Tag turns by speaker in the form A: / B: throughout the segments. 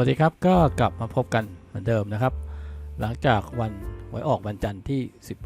A: วัสดีครับก็กลับมาพบกันเหมือนเดิมนะครับ หลังจากวันหวยออกวันจันทร์ที่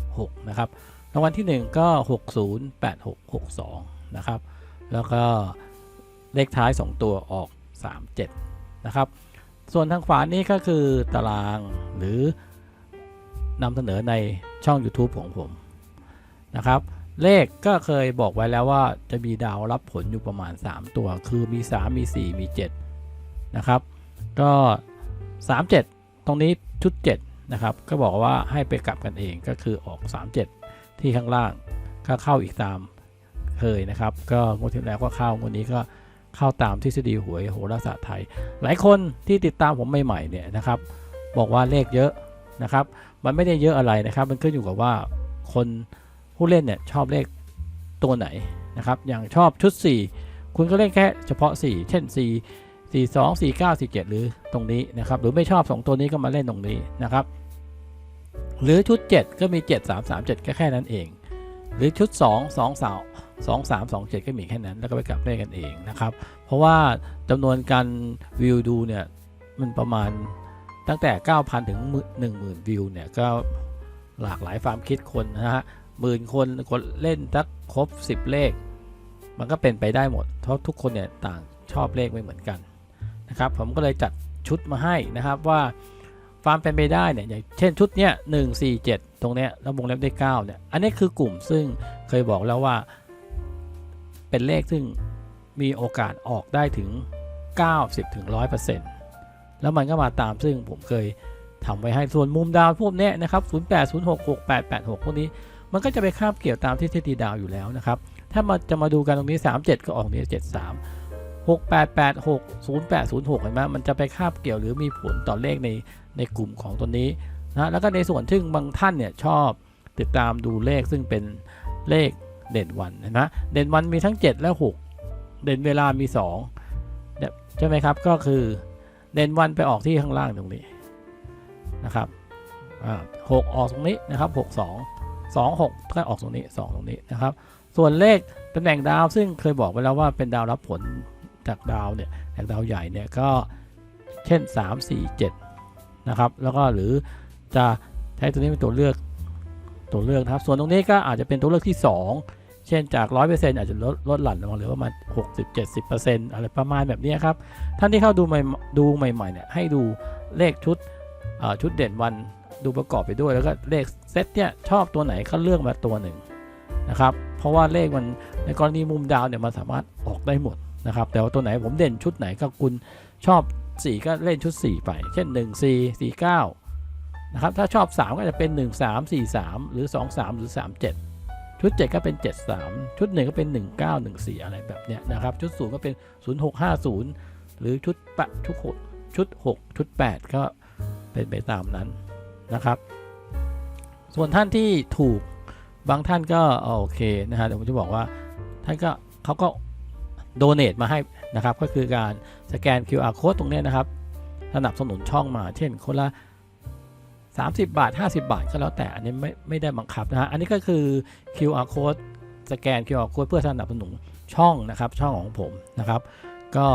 A: 16 นะครับรางวัลที่ 1 ก็ 608662 นะครับ แล้วก็เลขท้าย 2 ตัวออก 37 นะครับ ส่วนทางขวานี้ก็คือตารางหรือนำเสนอในช่อง YouTube ของผมนะครับ เลขก็เคยบอกไว้แล้วว่าจะมีดาวรับผลอยู่ประมาณ 3 ตัว คือมี 3 มี 4 มี 7 นะครับ ก็ 37 ตรงนี้ชุด 7 นะครับ ก็บอกว่าให้ไปกลับกันเองก็คือออก 37 ที่ข้างล่างก็เข้าอีกตามเคยนะครับ ก็งวดที่แล้วก็เข้างวดนี้ก็เข้าตามทฤษฎีหวยโหราศาสตร์ไทย หลายคนที่ติดตามผมใหม่ๆเนี่ยนะครับ บอกว่าเลขเยอะนะครับ มันไม่ได้เยอะอะไรนะครับ มันขึ้นอยู่กับว่าคนผู้เล่นเนี่ยชอบเลขตัวไหนนะครับ อย่างชอบชุด 4 คุณก็เล่นแค่เฉพาะ 4 เช่น 4 4 2 4 9 4 7 หรือตรงนี้นะครับ หรือไม่ชอบ 2 ตัวนี้ก็มาเล่นตรงนี้นะครับ หรือชุด 7 ก็มี 7 3 3 7 ก็แค่นั้นเอง หรือชุด 2 2 3 2 3 2 7 ก็มีแค่นั้น แล้วก็ไปกลับเลขกันเองนะครับ เพราะว่าจำนวนการวิวดูเนี่ยมันประมาณตั้งแต่ 9,000 ถึง 10,000 วิวเนี่ยก็หลากหลายความคิดคนนะฮะหมื่นคนคนเล่นสักครบ 10 เลข มันก็เป็นไปได้หมด เพราะทุกคนเนี่ยต่างชอบเลขไม่เหมือนกัน นะครับผมก็เลยจัดชุดมาให้นะครับว่าความเป็นไปได้เนี่ยอย่างเช่นชุดเนี้ยหนึ่งสี่เจ็ดตรงเนี้ยแล้ววงเล็บได้เก้าเนี่ยอันนี้คือกลุ่มซึ่งเคยบอกแล้วว่าเป็นเลขซึ่งมีโอกาสออกได้ถึง 90ถึง100%แล้วมันก็มาตามซึ่งผมเคยทำไว้ให้ส่วนมุมดาวพวกเนี้ยนะครับ 08 06 68 86 พวกนี้มันก็จะไปคาบเกี่ยวตามที่ทฤษฎีดาวอยู่แล้วนะครับ ถ้ามาจะมาดูกันตรงนี้ 37 ก็ออกนี้ 73 6886 0806เห็นไหมมันจะไปคาบเกี่ยวหรือมีผลต่อเลขในในกลุ่มของตัวนี้นะแล้วก็ในส่วนที่บางท่านเนี่ยชอบติดตามดูเลขซึ่งเป็นเลขเด่นวันเห็นไหมเด่นวันมีทั้ง 7 และ 6 เด่นเวลามี2เนี่ยใช่ไหมครับก็คือเด่นวันไปออกที่ข้างล่างตรงนี้นะครับหกออกตรงนี้นะครับ6 2 2 6ก็ออกตรงนี้ 2 ตรงนี้นะครับ ส่วนเลขตำแหน่งดาวซึ่งเคยบอกไปแล้วว่าเป็นดาวรับผล จากดาวเนี่ยจากดาวใหญ่เนี่ยก็เช่น 3 4 7 นะครับ แล้วก็หรือจะใช้ตัวนี้เป็นตัวเลือกตัวเลือกนะครับ ส่วนตรงนี้ก็อาจจะเป็นตัวเลือกที่ 2 เช่นจาก 100%อาจจะลดลดหลั่นลงมาเหลือประมาณ 60 70%อะไรประมาณแบบนี้ครับ ท่านที่เข้าดูใหม่ดูใหม่ๆเนี่ยให้ดูเลขชุดชุดเด่นวันดูประกอบไปด้วยแล้วก็เลขเซตเนี่ยชอบตัวไหนก็เลือกมาตัวหนึ่งนะครับ เพราะว่าเลขมันในกรณีมุมดาวเนี่ยมันสามารถออกได้หมด นะครับแต่ว่าตัวไหนผมเด่นชุดไหนก็คุณชอบ 4 ก็เล่นชุด 4 ไป เช่น 1 4 4 9นะครับถ้าชอบ 3 ก็จะเป็น 1 3 4 3 หรือ 2 3 หรือ 3 7 ชุด 7 ก็เป็น 7 3 ชุด 1 ก็เป็น 1 9 1 4 อะไรแบบเนี้ยนะครับชุด 0 ก็เป็น 0 6 5 0 หรือชุดปะชุด6ชุด 6 ชุด 8 ก็เป็นไปตามนั้นนะครับ ส่วนท่านที่ถูกบางท่านก็โอเคนะฮะเดี๋ยวผมจะบอกว่าท่านก็เขาก็ โดเน a มาให้นะครับ ก็คือการสแกน QR code ตรงนี้นะครับสนับสนุนช่องมา เช่นคนละ 30 บาท 50 บาทก็แล้วแต่อันนี้ไม่ไม่ได้บังคับนะฮะอันนี้ก็คือ QR code สแกน QR code เพื่อสนับสนุนช่องนะครับช่องของผมนะครับ ก็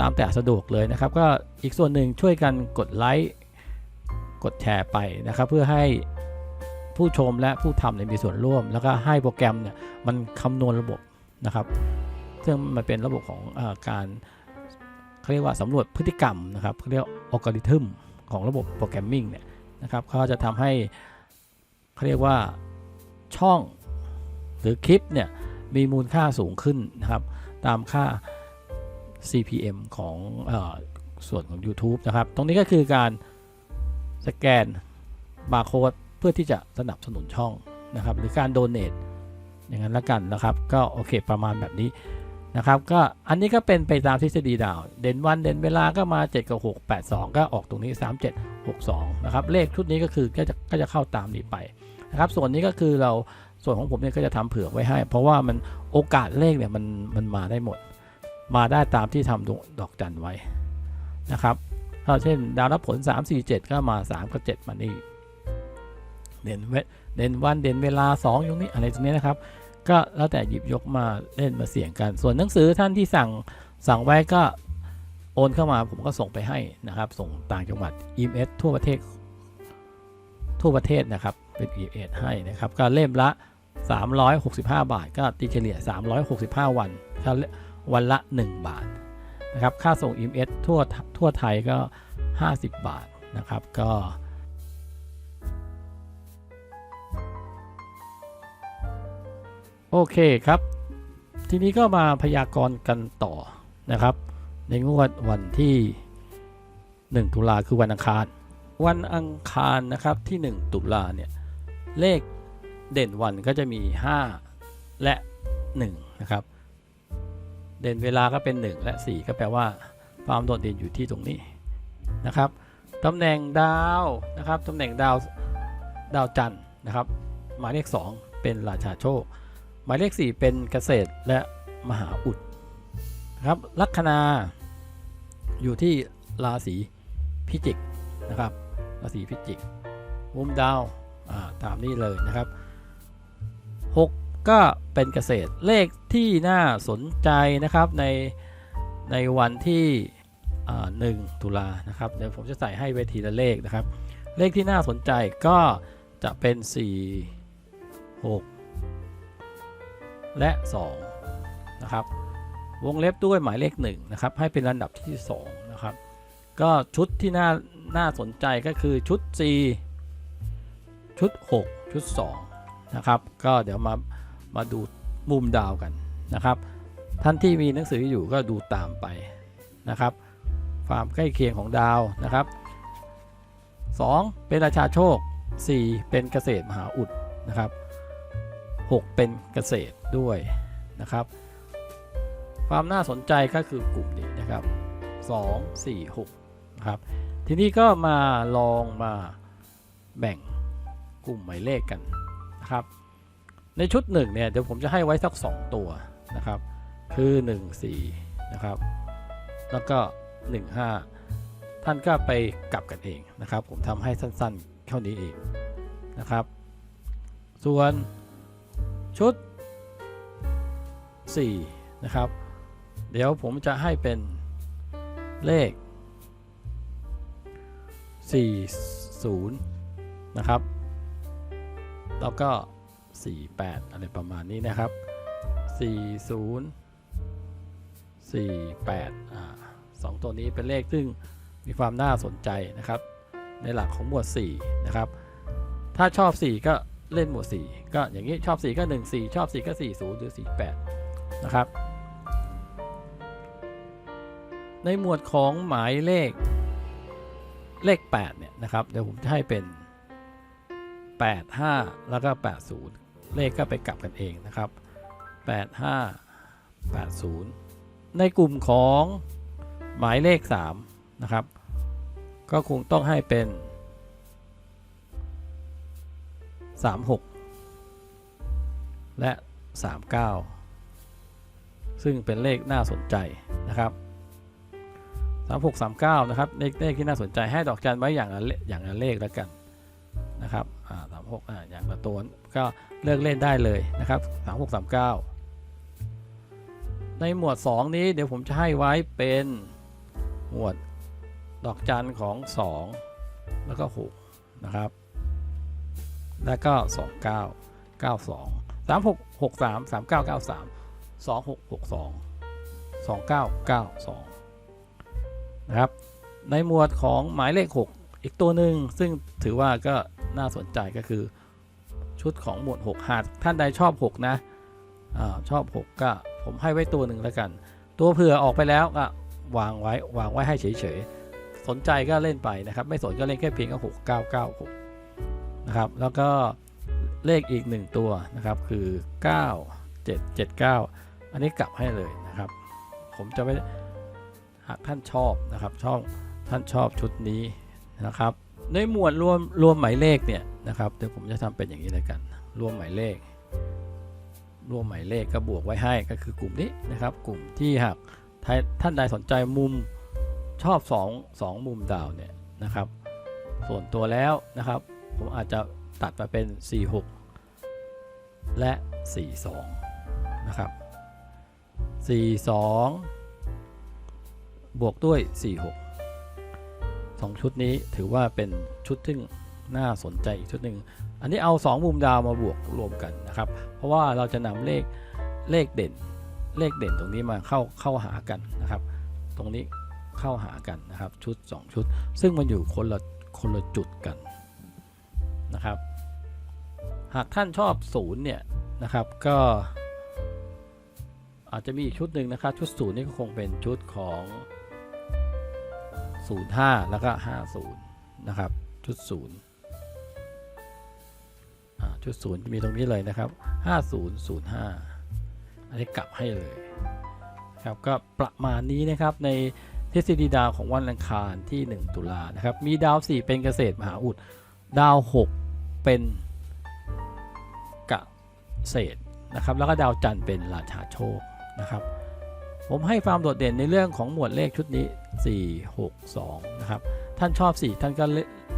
A: ตามแต่สะดวกเลยนะครับ ก็อีกส่วนหนึ่งช่วยกันกดไลค์กดแชร์ไปนะครับ เพื่อให้ผู้ชมและผู้ทำเนี่ยมีส่วนร่วม แล้วก็ให้โปรแกรมเนี่ยมันคำนวณระบบนะครับ ซึ่งมันเป็นระบบของอการเขาเรียกว่าสำรวจพฤติกรรมนะครับเขาเรียกอัลกอริทึมของระบบโปรแกรมมิ่งเนี่ยนะครับเขาจะทำให้เขาเรียกว่าช่องหรือคลิปเนี่ยมีมูลค่าสูงขึ้นนะครับ ตามค่า CPM ของอส่วนของ YouTube นะครับ ตรงนี้ก็คือการสแกนบาร์โค้ดเพื่อที่จะสนับสนุนช่องนะครับ หรือการโดเน a อย่างนั้นละกันนะครับ ก็โอเคประมาณแบบนี้ นะครับก็อันนี้ก็เป็นไปตามทฤษฎีดาว เด่นวันเด่นเวลาก็มา 7 กับ 6 8 2 ก็ออกตรงนี้ 3 7 6 2 นะครับ เลขชุดนี้ก็คือก็จะก็จะเข้าตามนี้ไปนะครับ ส่วนนี้ก็คือเราส่วนของผมเนี่ยก็จะทำเผื่อไว้ให้ เพราะว่ามันโอกาสเลขเนี่ยมันมันมาได้หมด มาได้ตามที่ทำดอกจันไว้นะครับถ้าเช่นดาวรับผล 3 4 7 ก็มา 3 กับ 7 มานี่เด่นเวเด่นวันเด่นเวลา 2 อยู่นี้อะไรตรงนี้นะครับ ก็แล้วแต่หยิบยกมาเล่นมาเสี่ยงกัน ส่วนหนังสือท่านที่สั่งสั่งไว้ก็โอนเข้ามาผมก็ส่งไปให้นะครับ ส่งต่างจังหวัด EMS ทั่วประเทศ ทั่วประเทศนะครับเป็น EMS ให้นะครับ ก็เล่มละ 365 บาท ก็ตีเฉลี่ย 365 วันก็วันละ 1 บาทนะครับ ค่าส่ง EMS ทั่วทั่วไทยก็ 50 บาทนะครับ ก็ โอเคครับ ทีนี้ก็มาพยากรณ์กันต่อนะครับ ในงวดวันที่ 1 ตุลาคือวันอังคาร วันอังคารนะครับที่ 1 ตุลาเนี่ยเลขเด่นวันก็จะมี 5 และ 1 นะครับ เด่นเวลาก็เป็น 1 และ 4 ก็แปลว่าความโดดเด่นอยู่ที่ตรงนี้นะครับตำแหน่งดาวนะครับตำแหน่งดาวดาวจันทร์นะครับ หมายเลข 2 เป็นราชาโชค หมายเลข 4 เป็นเกษตรและมหาอุดนะครับลัคนาอยู่ที่ราศีพิจิกนะครับราศีพิจิกมุมดาวาตามนี้เลยนะครับ 6 ก็เป็นเกษตรเลขที่น่าสนใจนะครับในในวันที่อ่า1ตุลานะครับเดี๋ยวผมจะใส่ให้เวทีละเลขนะครับ เลขที่น่าสนใจก็จะเป็น 4 6 และ2นะครับวงเล็บด้วยหมายเลข1นะครับให้เป็นลำดับที่2นะครับก็ชุดที่น่าน่าสนใจก็คือชุด 4 ชุด 6 ชุด2นะครับก็เดี๋ยวมามาดูมุมดาวกันนะครับท่านที่มีหนังสืออยู่ก็ดูตามไปนะครับความใกล้เคียงของดาวนะครับ 2 เป็นราชาโชค 4 เป็นเกษตรมหาอุดนะครับ 6 เป็นเกษตรด้วยนะครับ ความน่าสนใจก็คือกลุ่มนี้นะครับ 2 4 6นะครับทีนี้ก็มาลองมาแบ่งกลุ่มหมายเลขกันนะครับ ในชุด1เนี่ยเดี๋ยวผมจะให้ไว้สัก 2 ตัวนะครับ คือ 1 4นะครับแล้วก็ 1 5 ท่านก็ไปกลับกันเองนะครับ ผมทำให้สั้นๆเท่านี้เองนะครับ ส่วน ชุด 4 นะครับ เดี๋ยวผมจะให้เป็นเลข 40 นะครับ แล้วก็ 48 อะไรประมาณนี้นะครับ 40 48อ่าสองตัวนี้เป็นเลขซึ่งมีความน่าสนใจนะครับ ในหลักของหมวด 4 นะครับ ถ้าชอบ 4 ก็ เล่นหมวด4ก็อย่างนี้ชอบ 4 ก็ 1 4 ชอบ 4 ก็ 40 หรือ 48 นะครับ ในหมวดของหมายเลขเลข 8 เนี่ย นะครับ เดี๋ยวผมจะให้เป็น 8 5 แล้วก็ 80 เลขก็ไปกลับกันเองนะครับ 8 5 80 ในกลุ่มของหมายเลข 3 นะครับ ก็คงต้องให้เป็น 36 และ 39 ซึ่งเป็นเลขน่าสนใจนะครับ 36 39 นะครับเลขเลขที่น่าสนใจให้ดอกจันไว้อย่างละเลอย่างละเลขแล้วกันนะครับอ่า36อ่าอย่างละตัวก็เลือกเล่นได้เลยนะครับ36 39ในหมวด 2 นี้เดี๋ยวผมจะให้ไว้เป็นหมวดดอกจันของ 2 แล้วก็ 6 นะครับ แล้วก็29 92 36 63 39 93 26 62 29 92นะครับ ในหมวดของหมายเลข 6 อีกตัวหนึ่งซึ่งถือว่าก็น่าสนใจก็คือชุดของหมวด 6 หากท่านใดชอบ 6 นะอชอบ 6 ก็ผมให้ไว้ตัวหนึ่งแล้วกัน ตัวเผื่อออกไปแล้วก็วางไว้วางไว้ให้เฉยๆ สนใจก็เล่นไปนะครับ ไม่สนก็เล่นแค่เพียงแค่6 9 9 6 นะครับ แล้วก็เลขอีก 1 ตัวนะครับคือ 9 7 7 9 อันนี้กลับให้เลยนะครับ ผมจะไม่หากท่านชอบนะครับชอบท่านชอบชุดนี้นะครับ ในหมวดรวมรวมหมายเลขเนี่ยนะครับเดี๋ยวผมจะทำเป็นอย่างนี้เลยกัน รวมหมายเลข รวมหมายเลขก็บวกไว้ให้ก็คือกลุ่มนี้นะครับ กลุ่มที่หากท่านใดสนใจมุมชอบ 2 2 มุมดาวเนี่ยนะครับ ส่วนตัวแล้วนะครับ ผมอาจจะตัดมาเป็น 46 และ 42 นะครับ 42 บวกด้วย 46สองชุดนี้ถือว่าเป็นชุดที่น่าสนใจอีกชุดหนึ่ง อันนี้เอา 2 มุมดาวมาบวกรวมกันนะครับ เพราะว่าเราจะนำเลขเลขเด่น เลขเด่นตรงนี้มาเข้าเข้าหากันนะครับ ตรงนี้เข้าหากันนะครับชุด 2 ชุด ซึ่งมันอยู่คนละคนละจุดกัน นะครับ หากท่านชอบศูนย์เนี่ยนะครับก็อาจจะมีอีกชุดหนึ่งนะครับ ชุดศูนย์นี่ก็คงเป็นชุดของ 05 แล้วก็ 50 นะครับ ชุดศูนย์ชุดศูนย์จะมีตรงนี้เลยนะครับ 5005 อันนี้กลับให้เลยครับก็ประมาณนี้นะครับในทฤษฎีดาวของวันอังคารที่ 1 ตุลานะครับ มีดาว 4 เป็นเกษตรมหาอุด ดาว 6 เป็นกะเกษนะครับแล้วก็ดาวจันทร์เป็นราชาโชคนะครับ ผมให้ความโดดเด่นในเรื่องของหมวดเลขชุดนี้ 4 6 2นะครับท่านชอบ 4 ท่านก็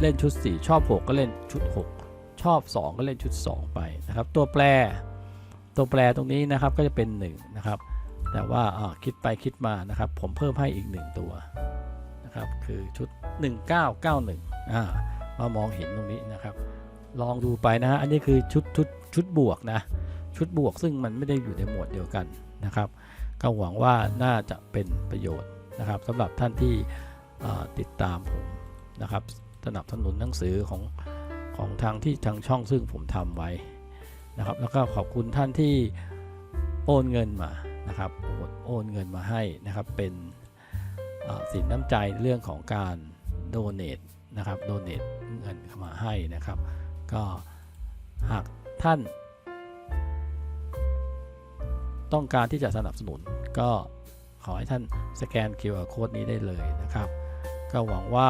A: เล่นชุด 4 ชอบ 6 ก็เล่นชุด 6 ชอบ 2 ก็เล่นชุด 2 ไปนะครับ ตัวแปรตัวแปรตรงนี้นะครับก็จะเป็น 1 นะครับ แต่ว่าอ่าคิดไปคิดมานะครับ ผมเพิ่มให้อีก 1 ตัวนะครับคือชุด 1991อ่ามามองเห็นตรงนี้นะครับ ลองดูไปนะฮะอันนี้คือชุดชุดชุดบวกนะชุดบวกซึ่งมันไม่ได้อยู่ในหมวดเดียวกันนะครับ ก็หวังว่าน่าจะเป็นประโยชน์นะครับสำหรับท่านที่ติดตามผมนะครับสนับสนุนหนังสือของของทางที่ทางช่องซึ่งผมทำไว้นะครับ แล้วก็ขอบคุณท่านที่โอนเงินมานะครับโอนโอนเงินมาให้นะครับเป็นสินน้ำใจเรื่องของการโดเน a นะครับโดเน a เงินเข้ามาให้นะครับ ก็หากท่านต้องการที่จะสนับสนุนก็ขอให้ท่านสแกน QR Code นี้ได้เลยนะครับ ก็หวังว่า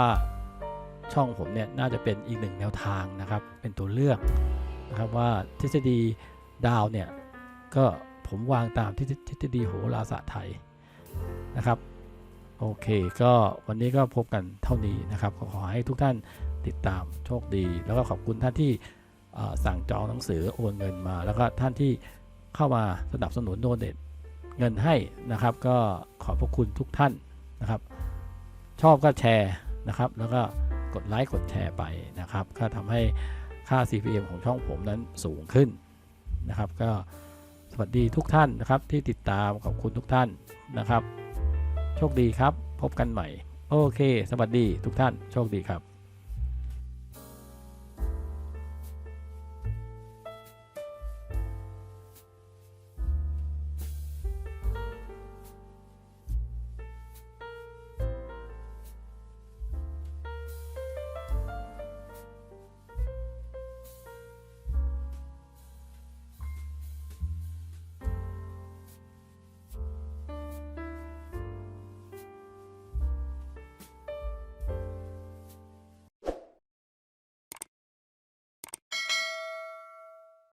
A: ช่องผมเนี่ยน่าจะเป็นอีกหนึ่งแนวทางนะครับ เป็นตัวเลือกนะครับว่าทฤษฎีดาวเนี่ยก็ผมวางตามทฤษฎีโหราศาสตร์ไทยนะครับ โอเค ก็วันนี้ก็พบกันเท่านี้นะครับ ขอให้ทุกท่าน ติดตามโชคดี แล้วก็ขอบคุณท่านที่สั่งจองหนังสือโอนเงินมา แล้วก็ท่านที่เข้ามาสนับสนุนโดเนทเงินให้นะครับ ก็ขอบพระคุณทุกท่านนะครับ ชอบก็แชร์นะครับ แล้วก็กดไลค์กดแชร์ไปนะครับก็ทำให้ค่า CPM ของช่องผมนั้นสูงขึ้นนะครับ ก็สวัสดีทุกท่านนะครับที่ติดตามขอบคุณทุกท่านนะครับ โชคดีครับ พบกันใหม่ โอเค สวัสดีทุกท่าน โชคดีครับ